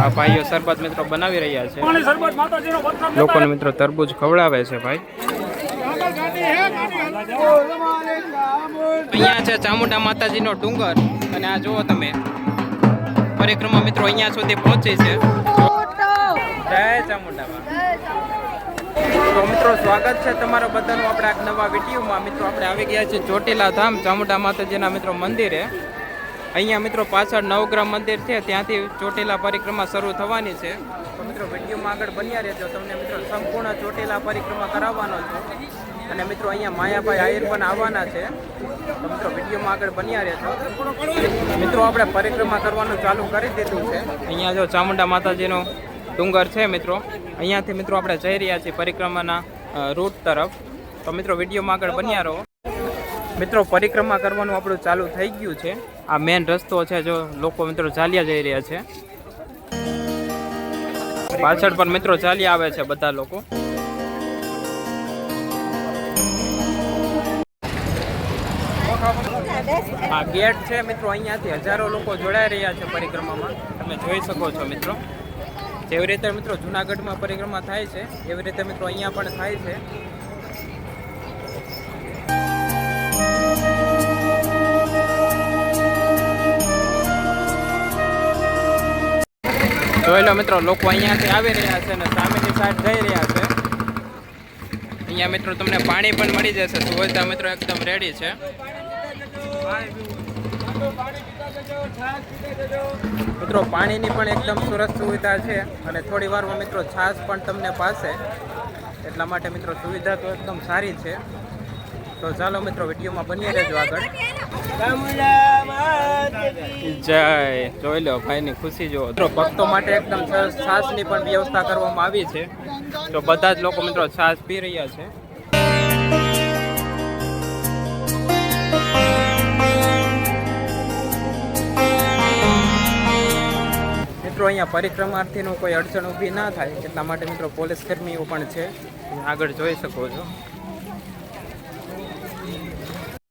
આ ભાઈઓ શરબત મિત્રો બનાવી રહ્યા છે. લોકોને મિત્રો તરબૂજ ખવડાવે છે ભાઈ. અહીંયા છે ચામુંડા માતાજીનો ડુંગર. અને આ જુઓ તમે. પરિક્રમા મિત્રો અહીંયા સુધી પહોંચી છે. જય ચામુંડામાં. તો મિત્રો સ્વાગત છે તમારા બધાનું આપણે આ નવા વિડીયોમાં. મિત્રો આપણે આવી ગયા છીએ ચોટીલા ધામ ચામુંડા માતાજીના મિત્રો મંદિરે. અહીંયા મિત્રો પાછળ નવગ્રહ મંદિર છે, ત્યાંથી ચોટીલા પરિક્રમા શરૂ થવાની છે. તો મિત્રો, વિડીયોમાં આગળ બન્યા રહેજો. તમને મિત્રો સંપૂર્ણ ચોટીલા પરિક્રમા કરાવવાનો છું. અને મિત્રો, અહીંયા માયાભાઈ આયર પણ આવવાના છે. તો મિત્રો, વિડીયોમાં આગળ બન્યા રહેજો. મિત્રો, આપણે પરિક્રમા કરવાનું ચાલુ કરી દીધું છે. અહીંયા જો ચામુંડા માતાજીનો ડુંગર છે, મિત્રો. અહીંયાથી મિત્રો, આપણે જઈ રહ્યા છીએ પરિક્રમાના રૂટ તરફ. તો મિત્રો, વિડીયોમાં આગળ બન્યા રહો. મિત્રો, પરિક્રમા કરવાનું આપણું ચાલુ થઈ ગયું છે. આ મેન રસ્તો છે જો લોકો મિત્રો ચાલ્યા જઈ રહ્યા છે. પાછળ પણ મિત્રો ચાલ્યા આવે છે બધા લોકો. આ ગેટ છે મિત્રો, અહીંયાથી હજારો લોકો જોડાઈ રહ્યા છે પરિક્રમામાં. તમે જોઈ શકો છો મિત્રો. જેવી રીતે મિત્રો જુનાગઢમાં પરિક્રમા થાય છે, એવી રીતે મિત્રો અહીંયા પણ થાય છે. જોઈ મિત્રો, લોકો અહીંયાથી આવી રહ્યા છે અને સામેની સાઈડ જઈ રહ્યા છે. અહીંયા મિત્રો તમને પાણી પણ મળી જશે. સુવિધા મિત્રો એકદમ રેડી છે. મિત્રો, પાણીની પણ એકદમ સરસ સુવિધા છે અને થોડી વારમાં મિત્રો છાશ પણ તમને પાસે એટલા માટે મિત્રો સુવિધા તો એકદમ સારી છે. તો ચાલો મિત્રો વિડીયોમાં બની રહેજો આગળ. જય જોઈ લો ભાઈની ખુશી જો મિત્રો ભક્તો માટે એકદમ છાશની પણ વ્યવસ્થા કરવામાં આવી છે. તો બધા જ લોકો મિત્રો છાસ પી રહ્યા છે. મિત્રો અહીંયા પરિક્રમાર્થીનું કોઈ અડચણ ઊભી ના થાય એટલા માટે મિત્રો પોલીસ કર્મીઓ પણ છે. આગળ જોઈ શકો છો.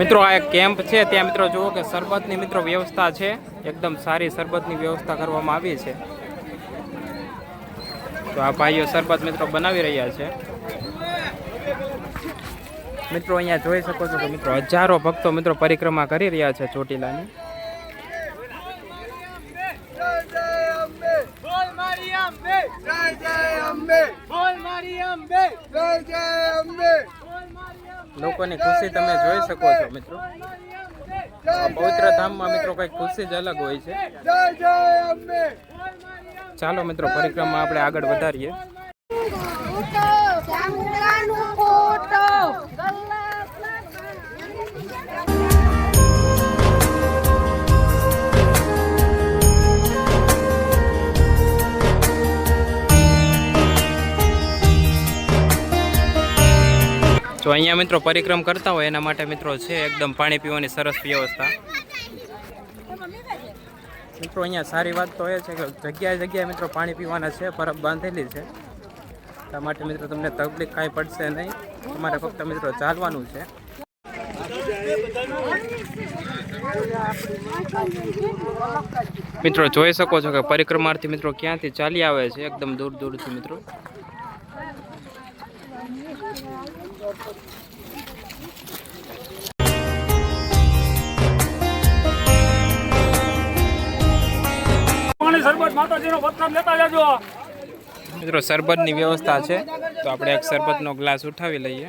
મિત્રો, આ એક કેમ્પ છે. ત્યાં મિત્રો જુઓ કે શરબતની મિત્રો વ્યવસ્થા છે. એકદમ સારી શરબતની વ્યવસ્થા કરવામાં આવી છે. તો આ ભાઈઓ શરબત મિત્રો બનાવી રહ્યા છે. મિત્રો, અહીંયા જોઈ શકો છો કે મિત્રો હજારો ભક્તો મિત્રો પરિક્રમા કરી રહ્યા છે ચોટીલાની. જય જય અંબે જય જય અંબે. લોકોની ખુશી તમે જોઈ શકો છો, મિત્રો. પવિત્ર ધામમાં, મિત્રો કઈ ખુશી જ અલગ હોય છે. ચાલો, મિત્રો, પરિક્રમા આપણે આગળ વધારીએ. જો અહીંયા મિત્રો પરિક્રમ કરતા હોય એના માટે મિત્રો છે એકદમ પાણી પીવાની સરસ વ્યવસ્થા. મિત્રો અહીંયા સારી વાત તો એ છે કે જગ્યાએ જગ્યાએ મિત્રો પાણી પીવાના છે પરબ બાંધેલી છે. એટલા માટે મિત્રો તમને તકલીફ કાંઈ પડશે નહીં. તમારે ફક્ત મિત્રો ચાલવાનું છે. મિત્રો જોઈ શકો છો કે પરિક્રમાર્થી મિત્રો ક્યાંથી ચાલી આવે છે એકદમ દૂર દૂરથી મિત્રો પાણી સરબત માતાજીનો મિત્રો શરબતની વ્યવસ્થા છે, તો આપણે એક શરબતનો ગ્લાસ ઉઠાવી લઈએ.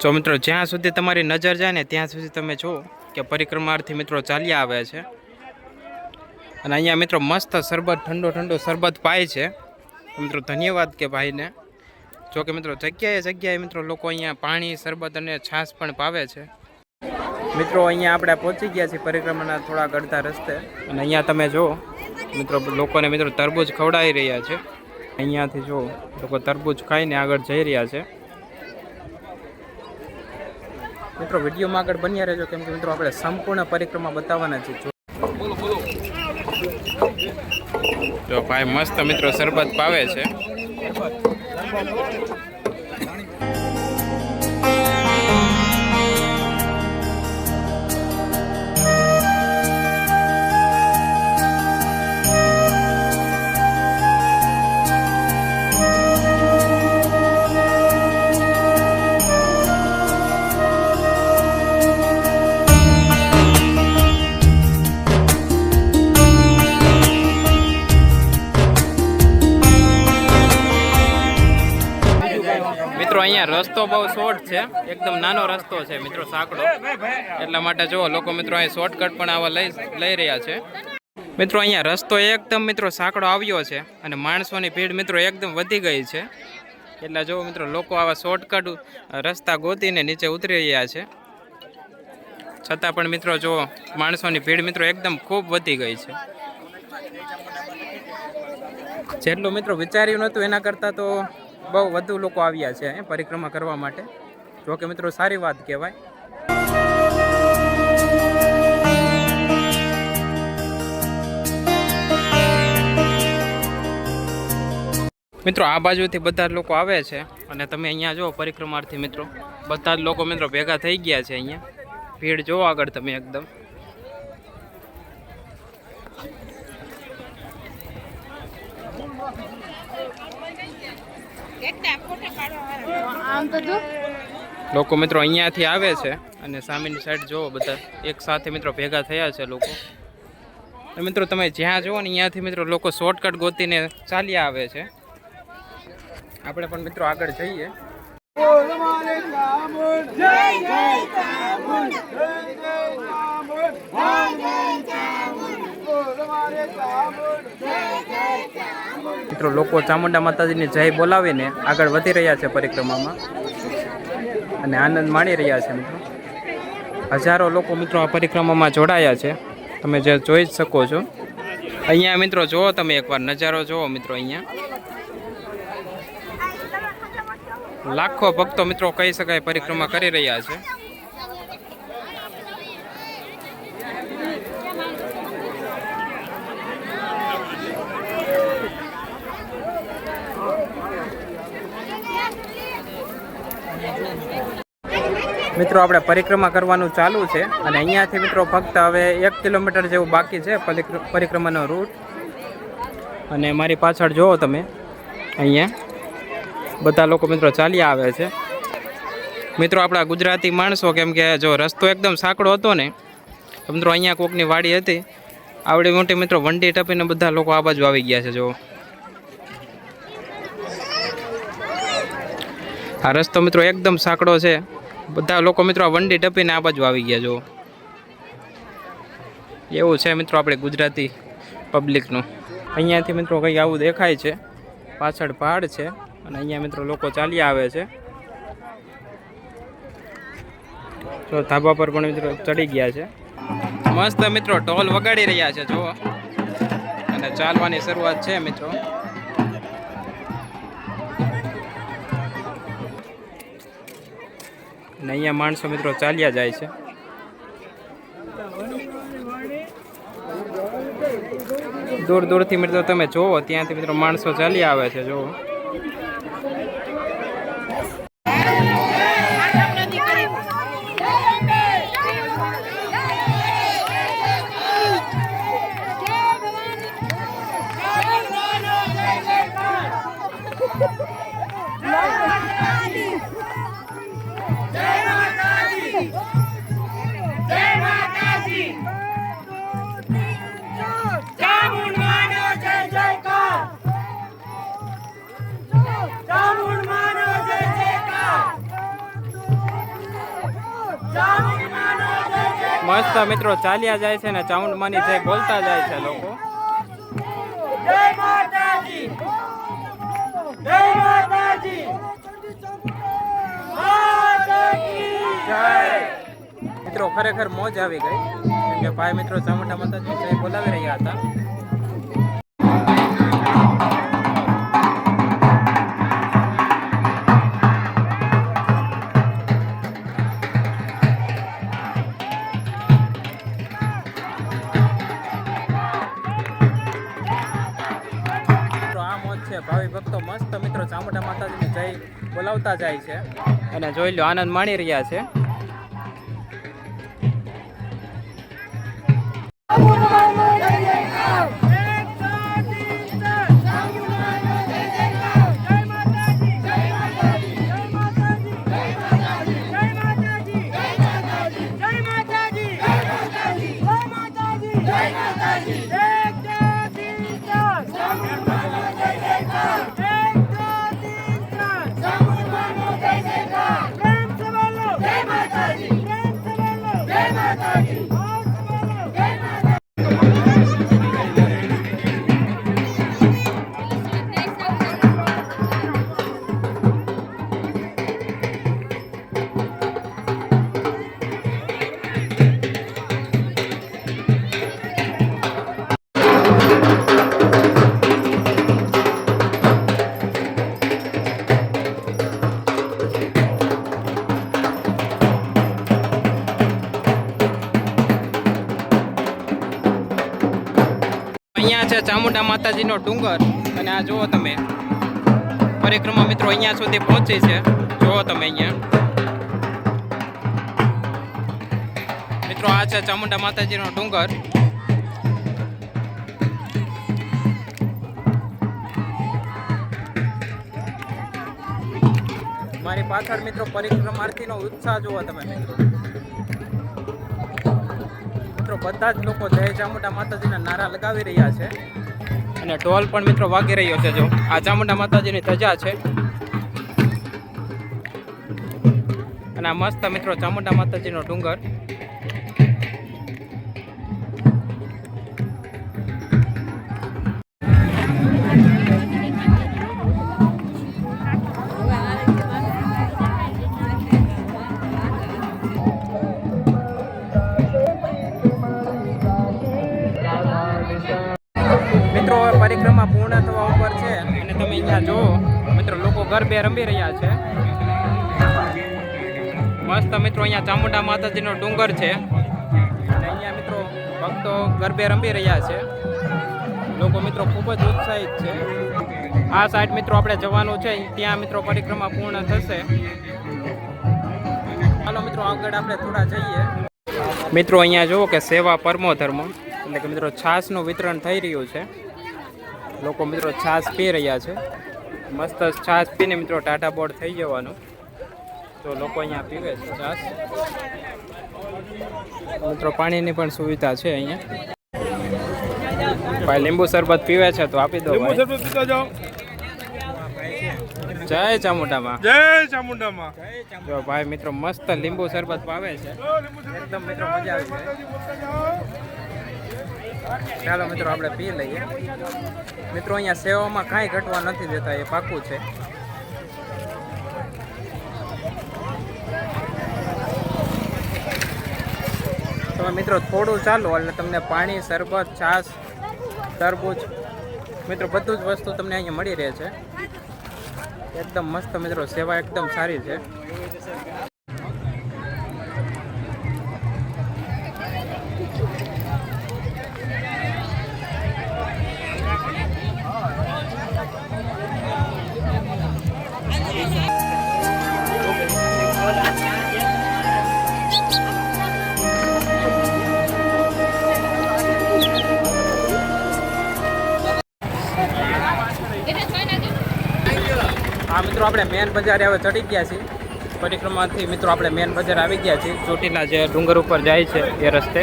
જો મિત્રો, જ્યાં સુધી તમારી નજર જાય ને, ત્યાં સુધી તમે જુઓ કે પરિક્રમાર્થી મિત્રો ચાલ્યા આવે છે. અને અહીંયા મિત્રો મસ્ત શરબત ઠંડો ઠંડો શરબત પાય છે. મિત્રો, ધન્યવાદ કે ભાઈને. જો કે મિત્રો, જગ્યાએ જગ્યાએ મિત્રો લોકો અહીંયા પાણી, શરબત અને છાશ પણ પાવે છે. મિત્રો, અહીંયા આપણે પહોંચી ગયા છીએ પરિક્રમાના થોડા અડધા રસ્તે. અને અહીંયા તમે જુઓ, મિત્રો, લોકોને મિત્રો તરબૂજ ખવડાવી રહ્યા છે. અહીંયાથી જો લોકો તરબૂજ ખાઈને આગળ જઈ રહ્યા છે. મિત્રો, વિડીયોમાં આગળ બન્યા રહેજો, કેમ કે મિત્રો આપણે સંપૂર્ણ પરિક્રમા બતાવવાના છે જો ભાઈ મસ્ત મિત્રો શરબત પાવે છે. favor. અહીંયા રસ્તો બહુ શોર્ટ છે. એકદમ નાનો રસ્તો છે મિત્રો સાંકડો. એટલા માટે જુઓ, લોકો મિત્રો અહીં શોર્ટકટ પણ આવા લઈ લઈ રહ્યા છે. મિત્રો અહીંયા રસ્તો એકદમ મિત્રો સાંકડો આવ્યો છે અને માણસોની ભીડ મિત્રો એકદમ વધી ગઈ છે. એટલે જો મિત્રો, લોકો આવા શોર્ટકટ રસ્તા ગોતીને નીચે ઉતરી રહ્યા છે. છતાં પણ મિત્રો જો માણસોની ભીડ મિત્રો એકદમ ખૂબ વધી ગઈ છે. જેટલું મિત્રો વિચાર્યું નહોતું એના કરતાં તો બહુ વધુ લોકો આવ્યા છે પરિક્રમા કરવા માટે. જો કે મિત્રો સારી વાત કહેવાય. મિત્રો, આ બાજુથી બધા જ લોકો આવે છે અને તમે અહીંયા જો પરિક્રમાર્થી મિત્રો. બધા જ લોકો મિત્રો ભેગા થઈ ગયા છે અહીંયા. ભીડ જો આગળ તમે એકદમ. આમ તો જો લોકો મિત્રો અહીંયાથી આવે છે અને સામેની સાઈડ જુઓ બધા એક સાથે મિત્રો ભેગા થયા છે લોકો મિત્રો તમે જ્યાં જુઓ ને અહીંયાથી મિત્રો લોકો શોર્ટકટ ગોતીને ચાલ્યા આવે છે આપણે પણ મિત્રો આગળ જઈએ જય જય મિત્રો, લોકો ચામુંડા માતાજીની જય બોલાવીને આગળ વધી રહ્યા છે પરિક્રમામાં. અને આનંદ માણી રહ્યા છે મિત્રો. હજારો લોકો મિત્રો આ પરિક્રમામાં જોડાયા છે. તમે જે જોઈ જ શકો છો. અહીંયા મિત્રો જુઓ તમે એકવાર, નજારો જુઓ મિત્રો અહીંયા. લાખો ભક્તો મિત્રો કહી શકાય પરિક્રમા કરી રહ્યા છે. મિત્રો, આપણે પરિક્રમા કરવાનું ચાલુ છે અને અહીંયાથી મિત્રો ફક્ત હવે એક કિલોમીટર જેવું બાકી છે પરિક્ર- પરિક્રમાનો રૂટ અને મારી પાછળ જુઓ તમે, અહીંયા બધા લોકો મિત્રો ચાલ્યા આવે છે. મિત્રો, આપણા ગુજરાતી માણસો કેમ કે જો રસ્તો એકદમ સાંકડો હતો ને મિત્રો અહીંયા કોકની વાડી હતી. આવડી મોટી મિત્રો વંડી ટપીને બધા લોકો આ બાજુ આવી ગયા છે જો આ રસ્તો મિત્રો એકદમ સાંકડો છે. બધા લોકો મિત્રો વંડી ટપીને આ બાજુ આવી ગયા, જો. એવું છે મિત્રો આપણે ગુજરાતી પબ્લિકનું અહીંયાથી મિત્રો કંઈક આવું દેખાય છે. પાછળ પહાડ છે અને અહીંયા મિત્રો લોકો ચાલી આવે છે. જો ધાબા પર પણ મિત્રો ચડી ગયા છે. મસ્ત મિત્રો ઢોલ વગાડી રહ્યા છે જો અને ચાલવાની શરૂઆત છે મિત્રો. અને અહીંયા માણસો મિત્રો ચાલ્યા જાય છે. દૂર દૂરથી મિત્રો તમે જોવો, ત્યાંથી મિત્રો માણસો ચાલ્યા આવે છે, જોવો. મસ્ત મિત્રો ચાલ્યા જાય છે ને ચાઉન્ડ માની જય બોલતા જાય છે લોકો. જય માતાજી. જય માતાજી. જય. મિત્રો ખરેખર મોજ આવી ગઈ. કે ભાઈ મિત્રો ચામુંડા માતાજી જય બોલાવી રહ્યા હતા. ભાવિ ભક્તો મસ્ત મિત્રો ચામુંડા માતાજીની જય બોલાવતા જાય છે. અને જોઈ લો આનંદ માણી રહ્યા છે. ચામુંડા માતાજીનો ડુંગર. અને આ જુઓ તમે. પરિક્રમા મિત્રો અહીંયા સુધી પહોંચી છે. જુઓ તમે અહીંયા. મિત્રો, આ છે ચામુંડા માતાજીનો ડુંગર. મારી પાછળ મિત્રો પરિક્રમાર્થીનો ઉત્સાહ જુઓ તમે મિત્રો. બધા જ લોકો જય ચામુંડા માતાજીના નારા લગાવી રહ્યા છે. અને ઢોલ પણ મિત્રો વાગી રહ્યો છે જો. આ ચામુંડા માતાજીની ધજા છે. અને આ મસ્ત મિત્રો ચામુંડા માતાજીનો ડુંગર. ગરબે રમી રહ્યા છે. મસ્ત મિત્રો, અહીંયા ચામુંડા માતાજીનો ડુંગર છે. અહીંયા મિત્રો ભક્તો ગરબે રમી રહ્યા છે. લોકો મિત્રો ખૂબ જ ઉત્સાહિત છે. આ સાઈડ મિત્રો આપણે જવાનું છે. ત્યાં મિત્રો પરિક્રમા પૂર્ણ થશે. ચાલો મિત્રો, આગળ આપણે થોડા જઈએ. મિત્રો, અહીંયા જુઓ કે સેવા પરમો ધર્મ એટલે કે મિત્રો છાશનું વિતરણ થઈ રહ્યું છે. લોકો મિત્રો છાશ પી રહ્યા છે. મસ્ત છાશ પીને મિત્રો ટાટા બોર્ડ થઈ જવાનું. તો લોકો અહીંયા પીવે છે છાશ. મિત્રો પાણીની પણ સુવિધા છે અહીંયા. ભાઈ લીંબુ શરબત પીવે છે તો આપી દો જય ચામુંડામાં. જય ચામુંડામાં. જો ભાઈ મિત્રો મસ્ત લીંબુ શરબત પાવે છે. એકદમ મિત્રો મજા આવી છે ચાલો મિત્રો, આપણે પી લઈએ. મિત્રો, અહીંયા સેવામાં કાંઈ ઘટવા નથી દેતા, એ પાકું છે. તમે મિત્રો, થોડું ચાલો એટલે તમને પાણી, શરબત, છાશ, તરબૂચ, મિત્રો, બધું જ વસ્તુ તમને અહીંયા મળી રહે છે. એકદમ મસ્ત, મિત્રો, સેવા એકદમ સારી છે. મિત્રો, આપણે મેન બજારે હવે ચડી ગયા છીએ. પરિક્રમાથી મિત્રો, આપણે મેન બજાર આવી ગયા છીએ. ચોટીલા જે ડુંગર ઉપર જાય છે એ રસ્તે.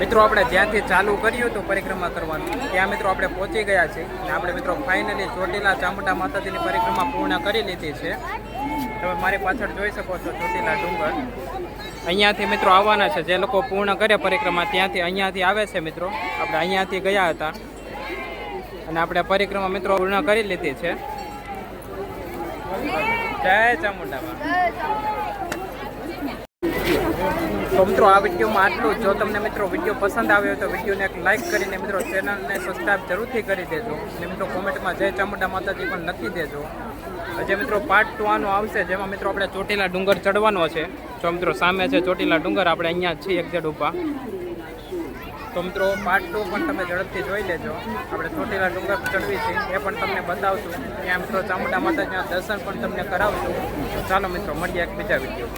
મિત્રો, આપણે જ્યાંથી ચાલુ કર્યું હતું પરિક્રમા કરવાનું, ત્યાં મિત્રો આપણે પહોંચી ગયા છીએ. આપણે મિત્રો ફાઇનલી ચોટીલા ચામુંડા માતાજીની પરિક્રમા પૂર્ણ કરી લીધી છે. તમે મારી પાછળ જોઈ શકો છો ચોટીલા ડુંગર. અહીંયાથી મિત્રો આવવાના છે. જે લોકો પૂર્ણ કરે પરિક્રમા ત્યાંથી અહીંયાથી આવે છે મિત્રો. આપણે અહીંયાથી ગયા હતા. અને આપણે પરિક્રમા મિત્રો પૂર્ણ કરી લીધી છે. જય ચામુંડામાં. તો મિત્રો, આ વિડીયોમાં આટલું જો. તમને મિત્રો વીડિયો પસંદ આવ્યો તો વિડીયોને એક લાઇક કરીને મિત્રો ચેનલને સબસ્ક્રાઈબ જરૂરથી કરી દેજો. અને મિત્રો કોમેન્ટમાં જય ચામુંડા માતાજી પણ લખી દેજો. જે મિત્રો પાર્ટ ટુ આનો આવશે, જેમાં મિત્રો આપણે ચોટીલા ડુંગર ચડવાનો છે. જો મિત્રો સામે છે ચોટીલા ડુંગર, આપણે અહીંયા છીએ છીએ એક્ઝેટ ઉપર તો મિત્રો પાર્ટ ટુ પણ તમે ઝડપથી જોઈ લેજો. આપણે ચોટીલા ડુંગર ચડવી છે, એ પણ તમને બતાવશું. ત્યાં મિત્રો ચામુંડા માતાજીના દર્શન પણ તમને કરાવશું. ચાલો મિત્રો, મળીએ એક બીજા વીડિયો